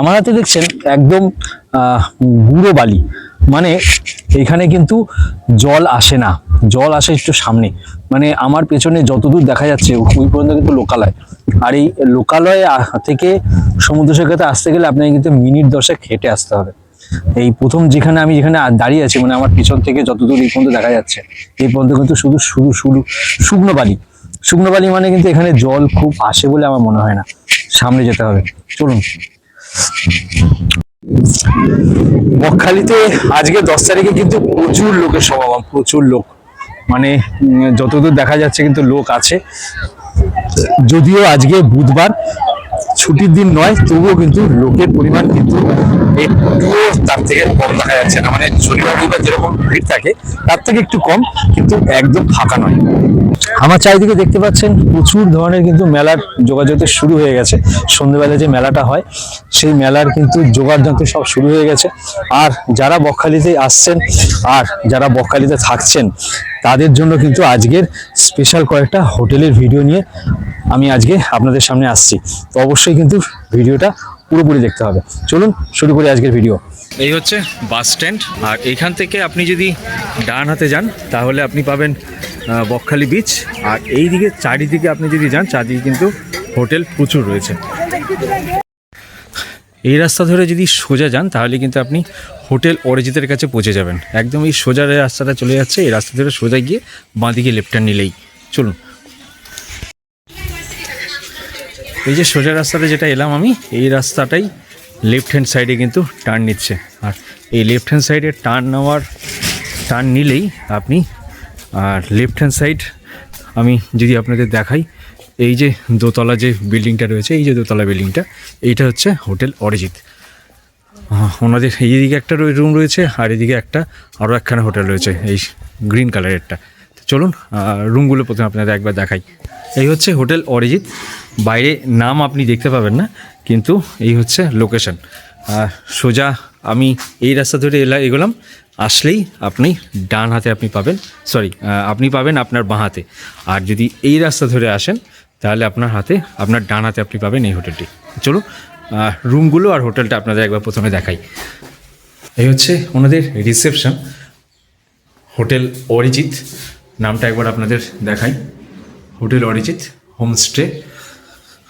আমার হাতে দেখছেন একদম গুঁড়ো বালি। মানে এখানে কিন্তু জল আসে না। জল আসে একটু সামনে। মানে আমার পেছনে যতদূর দেখা যাচ্ছে ওই পর্যন্ত কিন্তু লোকালয়। আর এই লোকালয়ে থেকে সমুদ্র সৈকতে আসতে গেলে আপনাকে কিন্তু মিনিট দশেক হেঁটে আসতে হবে। এই প্রথম যেখানে আমি যেখানে দাঁড়িয়ে আছি মানে আমার পিছন থেকে যতদূর এই পর্যন্ত দেখা যাচ্ছে, এই পর্যন্ত কিন্তু শুধু শুধু শুধু শুকনো বালি। শুকনো বালি মানে কিন্তু এখানে জল খুব আসে বলে আমার মনে হয় না। সামনে যেতে হবে। চলুন। বকখালিতে আজকে দশ তারিখে কিন্তু প্রচুর লোকের সমাগম, প্রচুর লোক। মানে যতদূর দেখা যাচ্ছে কিন্তু লোক আছে। যদিও আজকে বুধবার ছুটির দিন নয়, তবুও কিন্তু লোকের পরিমাণ কিন্তু একটুও তার থেকে কম দেখা যাচ্ছে না। মানে শনিবার রবিবার যেরকম ভিড় থাকে, তার থেকে একটু কম, কিন্তু একদম ফাঁকা নয়। আমার চারিদিকে দেখতে পাচ্ছেন প্রচুর ধরনের কিন্তু মেলার যোগাযোগের শুরু হয়ে গেছে। সন্ধ্যেবেলা যে মেলাটা হয়, সেই মেলার কিন্তু জোগাড় যন্ত্র সব শুরু হয়ে গেছে। আর যারা বকখালিতে আসছেন আর যারা বকখালিতে থাকছেন, তাদের জন্য কিন্তু আজকের স্পেশাল কয়েকটা হোটেলের ভিডিও নিয়ে আমি আজকে আপনাদের সামনে আসছি। তো অবশ্যই কিন্তু ভিডিওটা পুরোপুরি দেখতে হবে। চলুন শুরু করি আজকের ভিডিও। এই হচ্ছে বাস স্ট্যান্ড। আর এইখান থেকে আপনি যদি ডান হাতে যান, তাহলে আপনি পাবেন বকখালি বিচ আর এই দিকে চারিদিকে আপনি যদি যান, চারদিকে কিন্তু হোটেল প্রচুর রয়েছে। এই রাস্তা ধরে যদি সোজা যান, তাহলে কিন্তু আপনি হোটেল অরিজিতের কাছে পৌঁছে যাবেন। একদম এই সোজা রাস্তাটা চলে যাচ্ছে। এই রাস্তা ধরে সোজা গিয়ে বাঁদিকে লেফট হ্যান্ড নিলেই। চলুন। এই যে সোজা রাস্তাতে যেটা এলাম আমি, এই রাস্তাটাই লেফট হ্যান্ড সাইডে কিন্তু টার্ন নিচ্ছে। আর এই লেফট হ্যান্ড সাইডে টার্ন নেওয়ার টার্ন নিলেই আপনি, আর লেফট হ্যান্ড সাইড আমি যদি আপনাদের দেখাই, এই যে দোতলা যে বিল্ডিংটা রয়েছে, এই যে দোতলা বিল্ডিংটা এইটা হচ্ছে হোটেল অরিজিৎ। ওনাদের এইদিকে একটা রুম রয়েছে, আর এদিকে একটা আরও একখানা হোটেল রয়েছে, এই গ্রিন কালারেরটা চলুন রুমগুলো প্রথমে আপনাদের একবার দেখাই। এই হচ্ছে হোটেল অরিজিৎ। বাইরে নাম আপনি দেখতে পাবেন না কিন্তু এই হচ্ছে লোকেশন সোজা আমি এই রাস্তা ধরে এলা এগোলাম আসলেই আপনি ডান হাতে আপনি পাবেন সরি আপনি পাবেন আপনার বাঁ হাতে। আর যদি এই রাস্তা ধরে আসেন তাহলে আপনার হাতে আপনার ডান হাতে আপনি পাবেন এই হোটেলটি। আহ, রুমগুলো আর হোটেলটা আপনাদের একবার প্রথমে দেখাই। এই হচ্ছে ওনাদের রিসেপশন হোটেল অরিজিৎ। নামটা একবার আপনাদের দেখাই। হোটেল অরিজিৎ হোমস্টে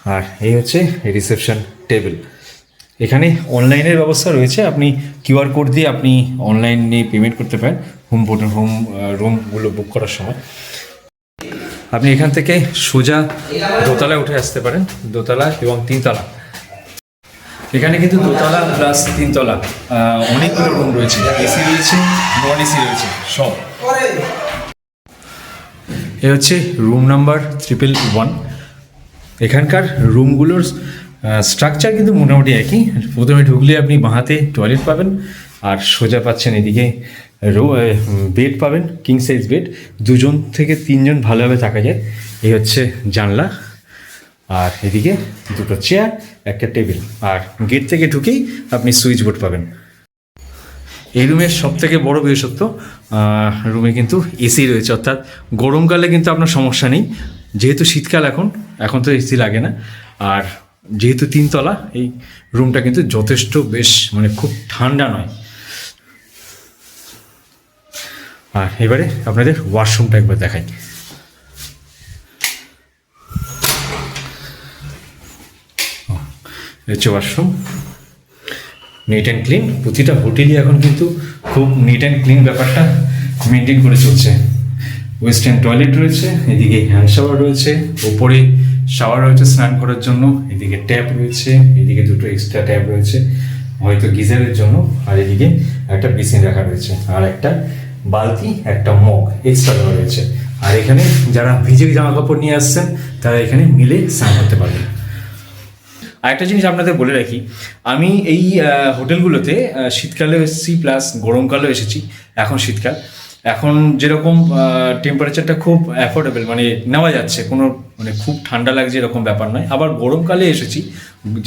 আর এই হচ্ছে রিসেপশন টেবিল। এখানে অনলাইনের ব্যবস্থা রয়েছে। আপনি কিউআর কোড দিয়ে আপনি অনলাইনে পেমেন্ট করতে পারেন হোম হোম রুমগুলো বুক করার সময়। আপনি এখান থেকে সোজা দোতলায় উঠে আসতে পারেন। দোতলা এবং তিনতলা। এখানে কিন্তু দোতলা প্লাস তিনতলা অনেকগুলো রুম রয়েছে। এসি রয়েছে নন এসি রয়েছে, সব। এ হচ্ছে রুম নাম্বার ট্রিপল ওয়ান এখানকার রুমগুলোর স্ট্রাকচার কিন্তু মোটামুটি একই। প্রথমে ঢুকলে আপনি বাঁহাতে টয়লেট পাবেন, আর সোজা পাচ্ছেন এদিকে রো বেড পাবেন কিং সাইজ বেড দুজন থেকে তিনজন ভালোভাবে থাকা যায়। এই হচ্ছে জানলা, আর এদিকে দুটো চেয়ার একটা টেবিল আর গেট থেকে ঢুকেই আপনি সুইচ বোর্ড পাবেন। এই রুমের সব থেকে বড় বিশেষত্ব রুমে কিন্তু এসি রয়েছে, অর্থাৎ গরমকালে কিন্তু আপনার সমস্যা নেই। যেহেতু শীতকাল এখন এখন তো এসি লাগে না। আর যেহেতু তিনতলা, এই রুমটা কিন্তু যথেষ্ট বেশ মানে খুব ঠান্ডা নয়। আর এবারে আপনাদের ওয়াশরুমটা একবার দেখাই। হচ্ছে ওয়াশরুম। নিট অ্যান্ড ক্লিন প্রতিটা হোটেলই এখন কিন্তু খুব নিট অ্যান্ড ক্লিন ব্যাপারটা মেনটেন করে চলছে। ওয়েস্টার্ন টয়লেট রয়েছে, এদিকে হ্যান্ড শাওয়ার রয়েছে, ওপরে শাওয়ার রয়েছে স্নান করার জন্য, এদিকে ট্যাপ রয়েছে, এদিকে দুটো এক্সট্রা ট্যাপ রয়েছে, হয়তো গিজারের জন্য, আর এদিকে একটা বেসিন রাখা রয়েছে, আর একটা বালতি, একটা মগ এক্সট্রা দেওয়া রয়েছে। আর এখানে যারা ভিজে জামা কাপড় নিয়ে আসছেন, তারা এখানে মিলে স্নান করতে পারবেন। আরেকটা জিনিস আপনাদের বলে রাখি আমি এই হোটেলগুলোতে আহ, শীতকালেও এসেছি প্লাস গরমকালেও এসেছি এখন শীতকাল। এখন যেরকম টেম্পারেচারটা খুব অ্যাফোর্ডেবল মানে নেওয়া যাচ্ছে কোনো মানে খুব ঠান্ডা লাগছে এরকম ব্যাপার নয়। আবার গরমকালে এসেছি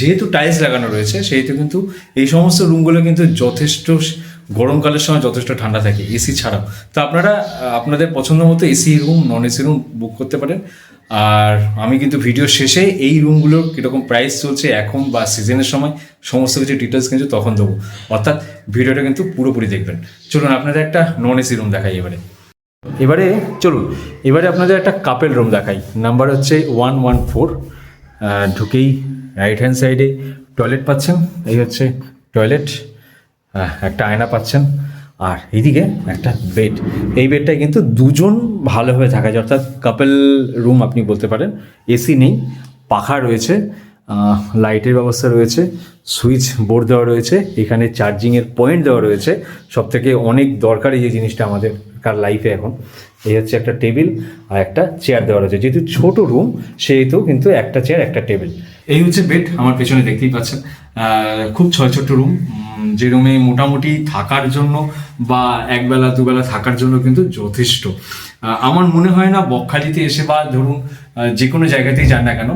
যেহেতু টাইলস লাগানো রয়েছে সেহেতু কিন্তু এই সমস্ত রুমগুলো কিন্তু যথেষ্ট গরমকালের সময় যথেষ্ট ঠান্ডা থাকে এসি ছাড়াও। তো আপনারা আপনাদের পছন্দ মতো AC room non AC room book করতে পারেন। আর আমি কিন্তু ভিডিও শেষে এই রুমগুলোর কীরকম প্রাইস চলছে এখন বা সিজনের সময়, সমস্ত কিছু ডিটেলস কিন্তু তখন দেবো। অর্থাৎ ভিডিওটা কিন্তু পুরোপুরি দেখবেন। চলুন আপনাদের একটা নন এসি রুম দেখাই এবারে। এবারে চলুন, এবারে আপনাদের একটা কাপেল রুম দেখাই। নাম্বার হচ্ছে ওয়ান ওয়ান ফোর ঢুকেই রাইট হ্যান্ড সাইডে টয়লেট পাচ্ছেন। এই হচ্ছে টয়লেট একটা আয়না পাচ্ছেন। আর এইদিকে একটা বেড এই বেডটায় কিন্তু দুজন ভালোভাবে থাকা যায়। অর্থাৎ কাপেল রুম আপনি বলতে পারেন। এসি নেই, পাখা রয়েছে লাইটের ব্যবস্থা রয়েছে সুইচ বোর্ড দেওয়া রয়েছে, এখানে চার্জিংয়ের পয়েন্ট দেওয়া রয়েছে। সব থেকে অনেক দরকারি যে জিনিসটা আমাদের কার লাইফে এখন, এই হচ্ছে একটা টেবিল আর একটা চেয়ার দেওয়া রয়েছে। যেহেতু ছোট রুম সেহেতু কিন্তু একটা চেয়ার একটা টেবিল এই হচ্ছে বেড আমার পেছনে দেখতেই পাচ্ছেন। খুব ছয় ছোট্ট রুম যে রুমে মোটামুটি থাকার জন্য বা একবেলা, দুবেলা থাকার জন্য কিন্তু যথেষ্ট। আমার মনে হয় না বকখালিতে এসে বা ধরুন যে কোনো জায়গাতেই যান না কেন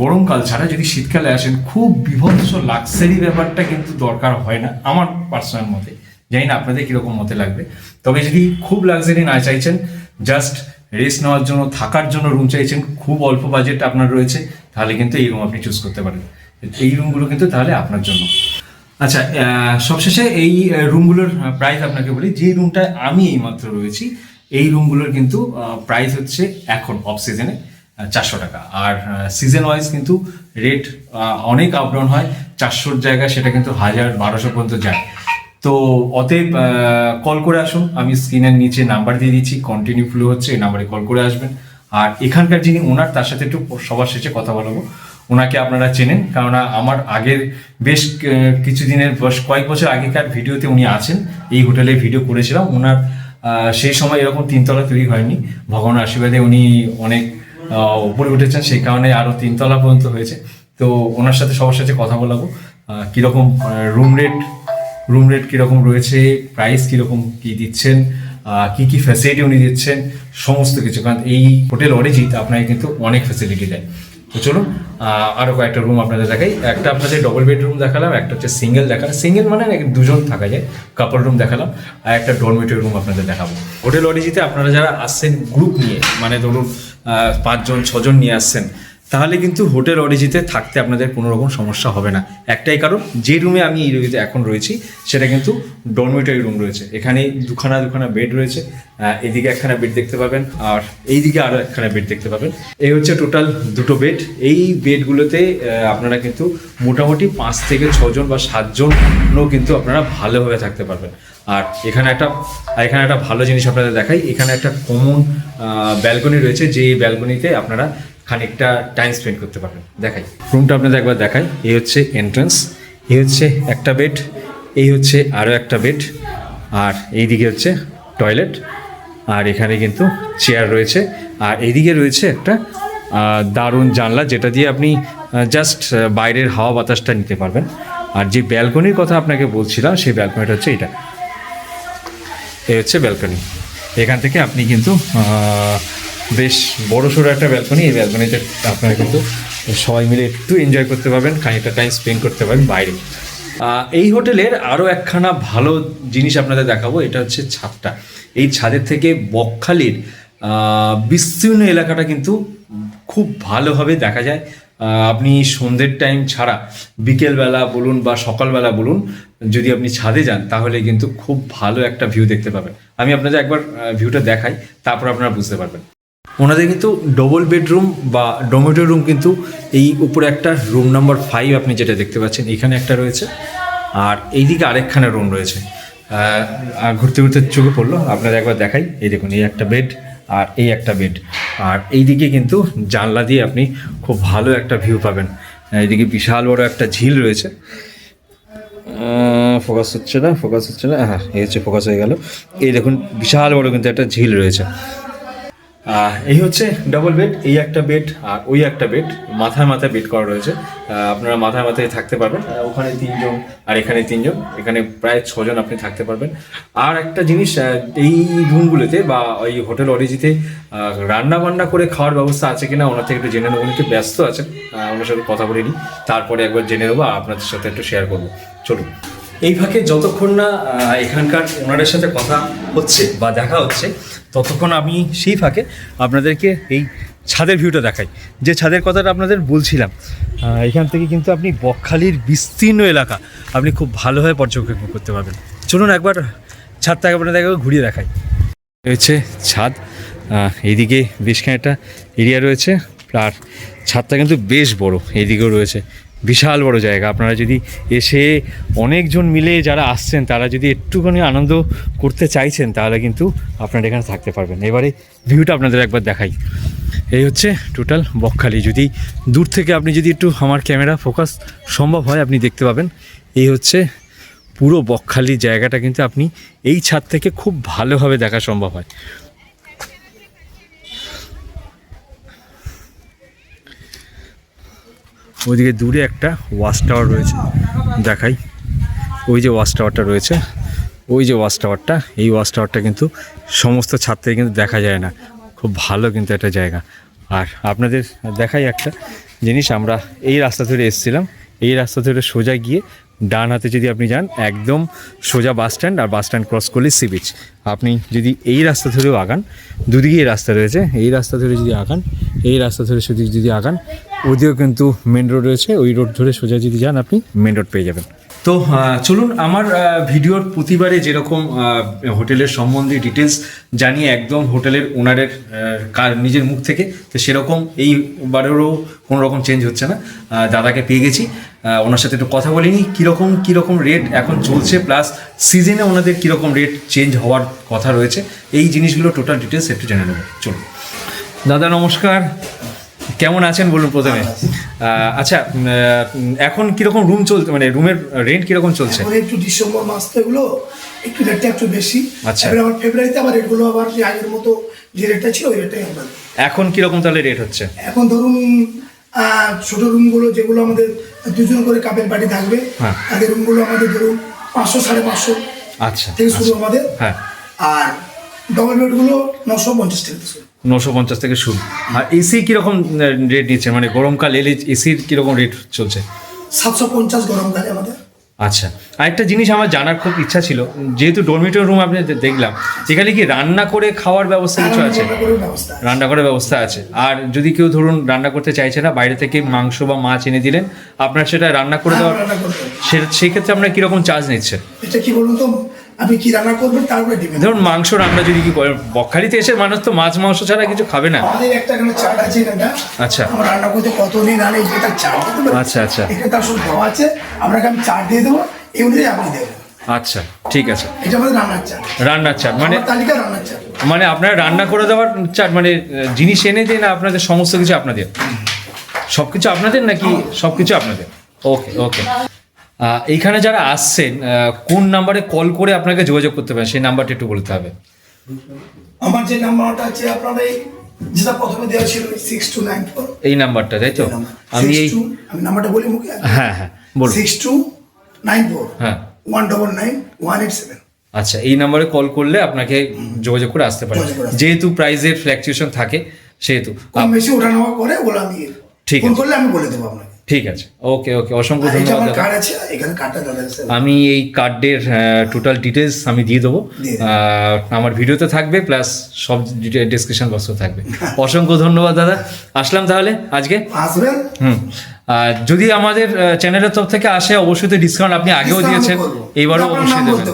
গরমকাল ছাড়া যদি শীতকালে আসেন, খুব বিভৎস লাক্সারি ব্যাপারটা কিন্তু দরকার হয় না, আমার পার্সোনাল মতে। জানি না আপনাদের কীরকম মতে লাগবে। তবে যদি খুব লাক্সারি না চাইছেন জাস্ট রেস্ট নেওয়ার জন্য, থাকার জন্য রুম চাইছেন, খুব অল্প বাজেট আপনার রয়েছে, তাহলে কিন্তু এই রুম আপনি চুজ করতে পারেন। এই রুমগুলো কিন্তু তাহলে আপনার জন্য। আচ্ছা সবশেষে এই রুমগুলোর প্রাইস আপনাকে বলি, যে রুমটায় আমি এইমাত্র রয়েছি, এই রুমগুলোর কিন্তু প্রাইস হচ্ছে এখন অফ সিজনে চারশো টাকা। আর সিজন ওয়াইজ কিন্তু রেট অনেক আপ ডাউন হয়, চারশোর জায়গায় সেটা কিন্তু হাজার বারোশো পর্যন্ত যায়। তো অতএব কল করে আসুন, আমি স্ক্রিনের নিচে নাম্বার দিয়ে দিচ্ছি কন্টিনিউ ফ্লো হচ্ছে, এই নাম্বারে কল করে আসবেন। আর এখানকার যিনি ওনার তার সাথে একটু সবার শেষে কথা বলব। ওনাকে আপনারা চেনেন, কেননা আমার আগের বেশ কিছুদিনের কয়েক বছর আগেকার ভিডিওতে উনি আছেন। এই হোটেলে ভিডিও করেছিলাম। ওনার সেই সময় এরকম তিনতলা তৈরি হয়নি। ভগবানের আশীর্বাদে উনি অনেক উপরে উঠেছেন। সেই কারণে আরও তিনতলা পর্যন্ত হয়েছে। তো ওনার সাথে সবার সাথে কথা বলাবো। কীরকম রুম রেট রুম রেট কীরকম রয়েছে প্রাইস কীরকম কি দিচ্ছেন কি কি ফ্যাসিলিটি উনি দিচ্ছেন, সমস্ত কিছু। কারণ এই হোটেল অরিজিৎ আপনাকে কিন্তু অনেক ফ্যাসিলিটি দেয়। তো চলুন আহ, আরও কয়েকটা রুম আপনাদের দেখাই। একটা আপনাদের ডবল বেডরুম দেখালাম একটা হচ্ছে সিঙ্গেল দেখালাম। সিঙ্গেল মানে দুজন থাকা যায় কাপড় রুম দেখালাম আর একটা ডরমেটরি রুম আপনাদের দেখাবো। হোটেল অডিজিতে আপনারা যারা আসছেন গ্রুপ নিয়ে মানে ধরুন পাঁচজন ছজন নিয়ে আসছেন তাহলে কিন্তু হোটেল অরিজিতে থাকতে আপনাদের কোনো রকম সমস্যা হবে না। একটাই কারণ, যে রুমে আমি এই রুমে এখন রয়েছি, সেটা কিন্তু ডরমেটরি রুম রয়েছে। এখানে দুখানা দুখানা বেড রয়েছে এদিকে একখানা বেড দেখতে পাবেন, আর এইদিকে আরও একখানা বেড দেখতে পাবেন। এই হচ্ছে টোটাল দুটো বেড এই বেডগুলোতে আপনারা কিন্তু মোটামুটি পাঁচ থেকে ছজন বা সাতজনও কিন্তু আপনারা ভালোভাবে থাকতে পারবেন। আর এখানে একটা এখানে একটা ভালো জিনিস আপনাদের দেখাই। এখানে একটা কমন ব্যালকনি রয়েছে যে ব্যালকনিতে আপনারা খানিকটা টাইম স্পেন্ড করতে পারবেন। দেখাই। রুমটা আপনাদের একবার দেখাই। এই হচ্ছে এন্ট্রান্স এই হচ্ছে একটা বেড এই হচ্ছে আরও একটা বেড আর এইদিকে হচ্ছে টয়লেট আর এখানে কিন্তু চেয়ার রয়েছে। আর এইদিকে রয়েছে একটা দারুণ জানলা, যেটা দিয়ে আপনি জাস্ট বাইরের হাওয়া বাতাসটা নিতে পারবেন। আর যে ব্যালকনির কথা আপনাকে বলছিলাম, সেই ব্যালকনিটা হচ্ছে এটা এই হচ্ছে ব্যালকনি এখান থেকে আপনি কিন্তু বেশ বড় সড়ো একটা ব্যালকনি এই ব্যালকনিতে আপনারা কিন্তু সবাই মিলে একটু এনজয় করতে পারবেন, খানিকটা টাইম স্পেন্ড করতে পারবেন বাইরে। এই হোটেলের আরও একখানা ভালো জিনিস আপনাদের দেখাবো, এটা হচ্ছে ছাদটা। এই ছাদের থেকে বকখালির বিস্তীর্ণ এলাকাটা কিন্তু খুব ভালোভাবে দেখা যায়। আপনি সন্ধ্যের টাইম ছাড়া বিকেলবেলা বলুন বা সকালবেলা বলুন, যদি আপনি ছাদে যান, তাহলে কিন্তু খুব ভালো একটা ভিউ দেখতে পাবেন। আমি আপনাদের একবার ভিউটা দেখাই, তারপর আপনারা বুঝতে পারবেন। ওনাদের কিন্তু ডবল বেডরুম বা ডোমেটো রুম কিন্তু এই উপরে একটা রুম নাম্বার ফাইভ আপনি যেটা দেখতে পাচ্ছেন, এখানে একটা রয়েছে। আর এইদিকে আরেকখানা রুম রয়েছে। ঘুরতে ঘুরতে চোখে পড়ল, আপনাদের একবার দেখাই। এই দেখুন, এই একটা বেড আর এই একটা বেড আর এইদিকে কিন্তু জানলা দিয়ে আপনি খুব ভালো একটা ভিউ পাবেন। এইদিকে বিশাল বড় একটা ঝিল রয়েছে। ফোকাস হচ্ছে না ফোকাস হচ্ছে না। হ্যাঁ এই হচ্ছে ফোকাস হয়ে গেল। এই দেখুন, বিশাল বড় কিন্তু একটা ঝিল রয়েছে। এই হচ্ছে ডবল বেড এই একটা বেড আর ওই একটা বেড মাথায় মাথায় বেড করা রয়েছে। আপনারা মাথায় মাথায় থাকতে পারবেন। ওখানে তিনজন আর এখানে তিনজন। এখানে প্রায় ছজন আপনি থাকতে পারবেন। আর একটা জিনিস এই রুমগুলোতে বা ওই হোটেল অরিজিতে রান্না বান্না করে খাওয়ার ব্যবস্থা আছে কিনা ওনার থেকে একটু জেনে নেব। উনি ব্যস্ত আছেন? ওনার সাথে কথা বলে নিই তারপরে একবার জেনে নেব আর আপনাদের সাথে একটু শেয়ার করব। চলুন। এই ফাঁকে যতক্ষণ না এখানকার ওনারের সাথে কথা হচ্ছে বা দেখা হচ্ছে ততক্ষণ আমি সেই ফাঁকে আপনাদেরকে এই ছাদের ভিউটা দেখাই। যে ছাদের কথাটা আপনাদের বলছিলাম এখান থেকে কিন্তু আপনি বকখালির বিস্তীর্ণ এলাকা আপনি খুব ভালোভাবে পর্যবেক্ষণ করতে পারবেন। চলুন একবার ছাদটা একবার একবার ঘুরিয়ে দেখাই। রয়েছে ছাদ এইদিকে বেশ খানিকটা এরিয়া রয়েছে, আর ছাদটা কিন্তু বেশ বড়, এইদিকেও রয়েছে। বিশাল বড় জায়গা। আপনারা যদি এসে অনেকজন মিলে যারা আসছেন, তারা যদি একটুখানি আনন্দ করতে চাইছেন, তাহলে কিন্তু আপনারা এখানে থাকতে পারবেন। এবারে ভিউটা আপনাদের একবার দেখাই। এই হচ্ছে টোটাল বকখালি। যদি দূর থেকে আপনি যদি একটু আমার ক্যামেরা ফোকাস সম্ভব হয়, আপনি দেখতে পাবেন। এই হচ্ছে পুরো বকখালি জায়গাটা কিন্তু আপনি এই ছাদ থেকে খুব ভালোভাবে দেখা সম্ভব হয়। ওইদিকে দূরে একটা ওয়াচ টাওয়ার রয়েছে। দেখাই। ওই যে ওয়াচ টাওয়ারটা রয়েছে। ওই যে ওয়াচ টাওয়ারটা, এই ওয়াচ টাওয়ারটা কিন্তু সমস্ত থেকে কিন্তু দেখা যায় না। খুব ভালো কিন্তু একটা জায়গা। আর আপনাদের দেখাই একটা জিনিস, আমরা এই রাস্তা ধরে এসেছিলাম। এই রাস্তা ধরে সোজা গিয়ে ডান হাতে যদি আপনি যান, একদম সোজা বাস স্ট্যান্ড আর বাস স্ট্যান্ড ক্রস করলে সি বিচ। আপনি যদি এই রাস্তা ধরেও আগান, দুদিকেই রাস্তা রয়েছে। এই রাস্তা ধরে যদি আগান, এই রাস্তা ধরে সেদিকে যদি আগান ওদিকেও কিন্তু মেন রোড রয়েছে। ওই রোড ধরে সোজা যদি যান, আপনি মেন রোড পেয়ে যাবেন। তো চলুন, আমার ভিডিওর প্রতিবারে যেরকম হোটেলের সম্বন্ধে ডিটেলস জানিয়ে একদম হোটেলের ওনারের কার- নিজের মুখ থেকে, তো সেরকম এইবারেরও কোনো রকম চেঞ্জ হচ্ছে না। দাদাকে পেয়ে গেছি। ওনার সাথে একটু কথা বলিনি। কীরকম কীরকম রেট এখন চলছে প্লাস সিজনে ওনাদের কীরকম রেট চেঞ্জ হওয়ার কথা রয়েছে, এই জিনিসগুলো টোটাল ডিটেলস একটু জেনে নেব। চলুন। দাদা, নমস্কার। কেমন আছেন বলুন প্রথমে? আচ্ছা এখন কীরকম রুম চলছে মানে রুমের রেন্ট কীরকম চলছে? একটু ডিসেম্বর মাস তো এগুলো একটু রেটটা একটু বেশি। আচ্ছা। আবার ফেব্রুয়ারিতে আবার রেটগুলো আবার যে আগের মতো যে রেটটা ছিল ওই রেটটাই আমরা এখন কীরকম তাহলে রেট হচ্ছে? এখন ধরুন ছোট রুমগুলো যেগুলো আমাদের দুজন করে কাপের পার্টি থাকবে হ্যাঁ। তাদের রুমগুলো আমাদের ধরুন পাঁচশো সাড়ে পাঁচশো আচ্ছা থেকে শুরু আমাদের। হ্যাঁ। আর ডবল বেডগুলো নশো পঞ্চাশ টাকা নশো পঞ্চাশ থেকে শুরু। আর এসি কীরকম রেট নিচ্ছে? মানে গরমকাল এলে এসির কীরকম রেট চলছে? সাতশো পঞ্চাশ গরমকালে আমাদের। আচ্ছা। আরেকটা জিনিস আমার জানার খুব ইচ্ছা ছিল যেহেতু ডরমিটরি রুম আপনি দেখলাম এখানে কি রান্না করে খাওয়ার ব্যবস্থা কিছু আছে? রান্না করার ব্যবস্থা আছে। আর যদি কেউ ধরুন রান্না করতে চাইছে না বাইরে থেকে মাংস বা মাছ এনে দিলেন আপনার সেটা রান্না করে হ্যাঁ, দেওয়ার সেক্ষেত্রে আপনার কীরকম চার্জ নিচ্ছেন? এটা কি বলুন তো? আপনি কি রান্না করবেন তার উপরে ডিপেন্ড ধরুন মাংস রান্না যদি কি বকখালিতে এসে মানুষ তো মাছ মাংস ছাড়া কিছু খাবে না। আমাদের একটা এখানে চাট আছে এখানটা। আচ্ছা। আমরা রান্না করতে কত দিন আনে যেটা চাট দিতে পারি। আচ্ছা, আচ্ছা। এখানে তার সব দেওয়া আছে। আপনাকে আমি চাট দিয়ে দেবো এই অনুযায়ী আপনি দেবেন আচ্ছা ঠিক আছে। এটা আমাদের রান্নার চাট। রান্নার চাট মানে তালিকা রান্নার চাট। মানে আপনারা রান্না করে দেওয়ার চাট মানে জিনিস এনে দিয়ে না আপনাদের সমস্ত কিছু আপনাদের? সব কিছু আপনাদের নাকি সব কিছু আপনাদের? ওকে ওকে। এইখানে যারা আসছেন কোন নাম্বারে কল করে আপনাকে যোগাযোগ করতে পারেন? সেই নাম্বারটা একটু বলতে হবে। আমার যে নাম্বারটা আছে আপনার এই যেটা প্রথমে দেওয়া ছিল সিক্স টু নাইন ফোর এই নাম্বারটা তাই তো? আমি এই আমি নাম্বারটা বলি মুখে? হ্যাঁ হ্যাঁ বলুন। সিক্স টু নাইন ফোর হ্যাঁ। One double nine one eight seven আচ্ছা এই নাম্বারে কল করলে আপনাকে যোগাযোগ করে আসতে আসতে যেহেতু প্রাইজের ফ্ল্যাকচুয়েশন থাকে সেহেতু কম বেশি ওঠা নেওয়া করে ওগুলো আমি ঠিক। করলে আমি বলে দেবো আপনাকে। ঠিক আছে। ওকে ওকে অসংখ্য ধন্যবাদ আমি এই কার্ডের টোটাল ডিটেলস আমি দিয়ে দেবো। আমার ভিডিওতে থাকবে প্লাস সব ডিসক্রিপশন বক্সও থাকবে। অসংখ্য ধন্যবাদ দাদা। আসলাম তাহলে আজকে? আসবেন? হুম। আর যদি আমাদের চ্যানেলের তরফ থেকে আসে অবশ্যই তো ডিসকাউন্ট আপনি আগেও দিয়েছেন। এইবারও অবশ্যই দেবেন।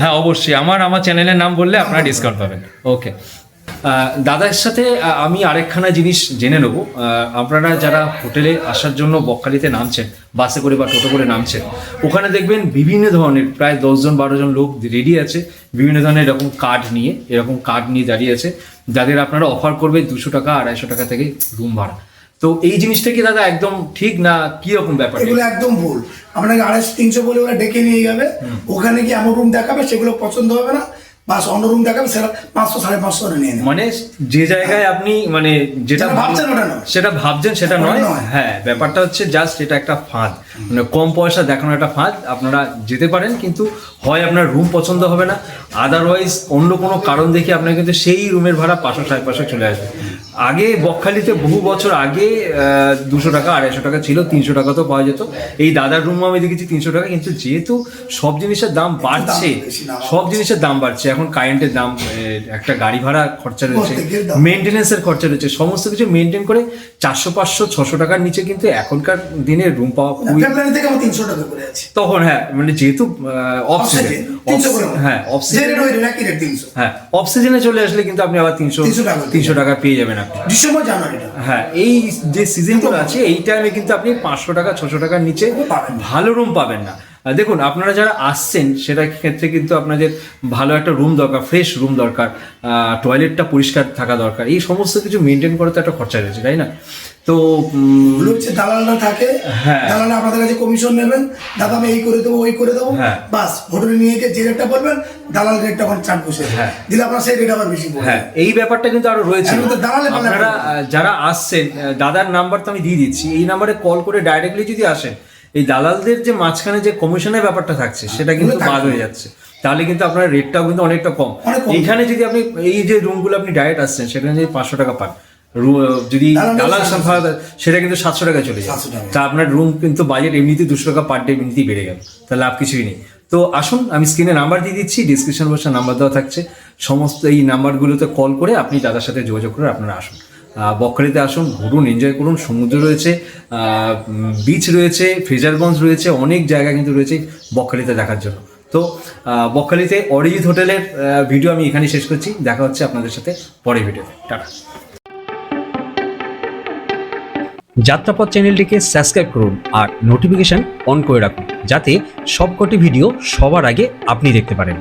হ্যাঁ অবশ্যই। আমার আমার চ্যানেলের নাম বললে আপনারা ডিসকাউন্ট পাবেন। ওকে দাদার সাথে আমি আরেকখানা জিনিস জেনে নেব। আপনারা যারা হোটেলে আসার জন্য বকখালিতে নামছেন বাসে করে বা টোটো করে নামছেন ওখানে দেখবেন বিভিন্ন ধরনের প্রায় দশজন বারো জন লোক রেডি আছে বিভিন্ন ধরনের এরকম কার্ড নিয়ে এরকম কার্ড নিয়ে দাঁড়িয়ে আছে যাদের আপনারা অফার করবে দুশো টাকা আড়াইশো টাকা থেকে রুম ভাড়া। তো এই জিনিসটা কি দাদা একদম ঠিক না কি রকম ব্যাপার? এগুলো একদম ভুল। আপনাকে আড়াইশো তিনশো বলে ওরা ডেকে নিয়ে যাবে। ওখানে কি এমন রুম দেখাবে সেগুলো পছন্দ হবে না। বাস অন্য রুম দেখাবে সেটা পাঁচশো সাড়ে পাঁচশো করে নিয়ে নেবে মানে যে জায়গায় আপনি মানে যেটা ভাবছেন ওটা নয়। সেটা ভাবছেন সেটা নয় নয়। হ্যাঁ ব্যাপারটা হচ্ছে জাস্ট এটা একটা ফাঁদ মানে কম পয়সা দেখানো একটা ফাঁদ আপনারা যেতে পারেন কিন্তু হয় আপনার রুম পছন্দ হবে না আদারওয়াইজ অন্য কোনো কারণ দেখে আপনার কিন্তু সেই রুমের ভাড়া পাঁচশো সাড়ে পাঁচশো চলে আসবে। আগে বকখালিতে বহু বছর আগে দুশো টাকা আড়াইশো টাকা ছিল তিনশো টাকা তো পাওয়া যেত। এই দাদার রুম আমি দেখেছি তিনশো টাকা কিন্তু যেহেতু সব জিনিসের দাম বাড়ছে সব জিনিসের দাম বাড়ছে এখন কারেন্টের দাম একটা গাড়ি ভাড়া খরচা রয়েছে। মেনটেনেন্সের খরচা রয়েছে সমস্ত কিছু মেনটেন করে চারশো পাঁচশো ছশো টাকার নিচে কিন্তু এখনকার দিনে রুম পাওয়া খুবই ফেব্রুয়ারি থেকে আমার তিনশো টাকা করে আছে। তখন হ্যাঁ মানে যেহেতু অফ সিজন Oxygen, 300 করে হ্যাঁ অফ সিজন ওই রেট একই রেট তিনশো? হ্যাঁ অফ সিজনে চলে আসলে কিন্তু আপনি আবার তিনশো তিনশো টাকা পেয়ে যাবেন। আপনি। ডিসেম্বর জানুয়ারি হ্যাঁ এই যে সিজনগুলো আছে এই টাইমে কিন্তু আপনি পাঁচশো টাকা ছশো টাকার নিচে ভালো রুম পাবেন না। দেখুন আপনারা যারা আসছেন সেটার ক্ষেত্রে কিন্তু আপনাদের ভালো একটা রুম দরকার ফ্রেশ রুম দরকার টয়লেটটা পরিষ্কার থাকা দরকার। এই সমস্ত কিছু মেনটেন করা তো একটা খরচা রয়েছে তাই না? তো হচ্ছে দালালরা থাকে হ্যাঁ। দালালরা আপনাদের কাছে কমিশন নেবেন দাদা আমি এই করে দেবো ওই করে দেবো হ্যাঁ। বাস হোটেলে নিয়ে গিয়ে যে রেটটা বলবেন দালাল রেটটা ওখানে চার্জ বসে। হ্যাঁ। দিলে আপনার সেই রেট আবার বেশি হ্যাঁ এই ব্যাপারটা কিন্তু আরও রয়েছে। আপনারা যারা আসছেন দাদার নাম্বার তো আমি দিয়ে দিচ্ছি। এই নাম্বারে কল করে ডাইরেক্টলি যদি আসেন এই দালালদের যে মাঝখানে যে কমিশনের ব্যাপারটা থাকছে সেটা কিন্তু বাদ হয়ে যাচ্ছে। তাহলে কিন্তু আপনার রেটটাও কিন্তু অনেকটা কম। এখানে যদি আপনি এই যে রুমগুলো আপনি ডাইরেক্ট আসছেন সেখানে যদি পাঁচশো টাকা পান যদি দালাল সংখ্যা সেটা কিন্তু সাতশো টাকা চলে যায় তা আপনার রুম কিন্তু বাজেট এমনিতেই দুশো টাকা পার ডে এমনিতেই বেড়ে গেল। তাহলে লাভ কিছুই নেই। তো আসুন আমি স্ক্রিনে নাম্বার দিয়ে দিচ্ছি ডিসক্রিপশন বক্সে নাম্বার দেওয়া থাকছে। সমস্ত এই নাম্বারগুলোতে কল করে আপনি দাদার সাথে যোগাযোগ করে আপনারা আসুন। বকখালিতে আসুন, ঘুরুন এনজয় করুন, সমুদ্র রয়েছে বিচ রয়েছে ফ্রেজারগঞ্জ রয়েছে, অনেক জায়গা কিন্তু রয়েছে বকখালিতে দেখার জন্য। তো বকখালিতে অরিজিৎ হোটেলের ভিডিও আমি এখানে শেষ করছি, দেখা হচ্ছে আপনাদের সাথে পরের ভিডিওতে টাটা। যাত্রাপথ চ্যানেলটিকে সাবস্ক্রাইব করুন আর নোটিফিকেশন অন করে রাখুন, যাতে সবকটি ভিডিও সবার আগে আপনি দেখতে পারেন।